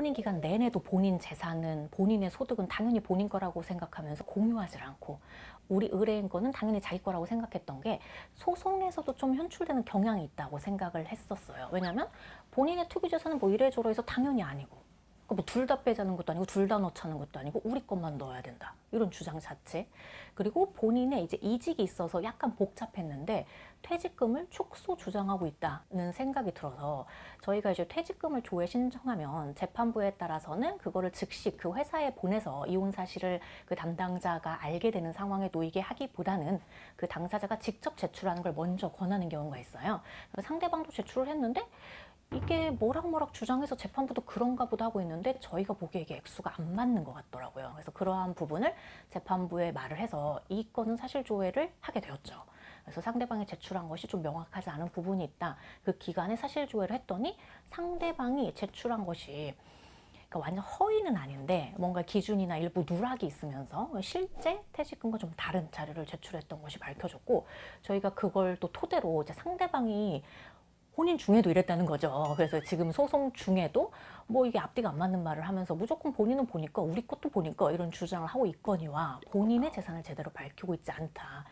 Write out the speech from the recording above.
혼인 기간 내내도 본인 재산은 본인의 소득은 당연히 본인 거라고 생각하면서 공유하지 않고 우리 의뢰인 거는 당연히 자기 거라고 생각했던 게 소송에서도 좀 현출되는 경향이 있다고 생각을 했었어요. 왜냐하면 본인의 투기 재산은 뭐 이래저래해서 당연히 아니고 뭐 둘 다 빼자는 것도 아니고 둘 다 넣자는 것도 아니고 우리 것만 넣어야 된다 이런 주장 자체 그리고 본인의 이제 이직이 있어서 약간 복잡했는데 퇴직금을 축소 주장하고 있다는 생각이 들어서 저희가 이제 퇴직금을 조회 신청하면 재판부에 따라서는 그거를 즉시 그 회사에 보내서 이혼 사실을 그 담당자가 알게 되는 상황에 놓이게 하기보다는 그 당사자가 직접 제출하는 걸 먼저 권하는 경우가 있어요. 상대방도 제출을 했는데 이게 뭐락뭐락 주장해서 재판부도 그런가 보다 하고 있는데 저희가 보기에 이게 액수가 안 맞는 것 같더라고요. 그래서 그러한 부분을 재판부에 말을 해서 이 건은 사실 조회를 하게 되었죠. 그래서 상대방이 제출한 것이 좀 명확하지 않은 부분이 있다. 그 기간에 사실 조회를 했더니 상대방이 제출한 것이 그러니까 완전 허위는 아닌데 뭔가 기준이나 일부 누락이 있으면서 실제 퇴직금과 좀 다른 자료를 제출했던 것이 밝혀졌고 저희가 그걸 또 토대로 이제 상대방이 혼인 중에도 이랬다는 거죠. 그래서 지금 소송 중에도 뭐 이게 앞뒤가 안 맞는 말을 하면서 무조건 본인은 보니까 우리 것도 보니까 이런 주장을 하고 있거니와 본인의 재산을 제대로 밝히고 있지 않다.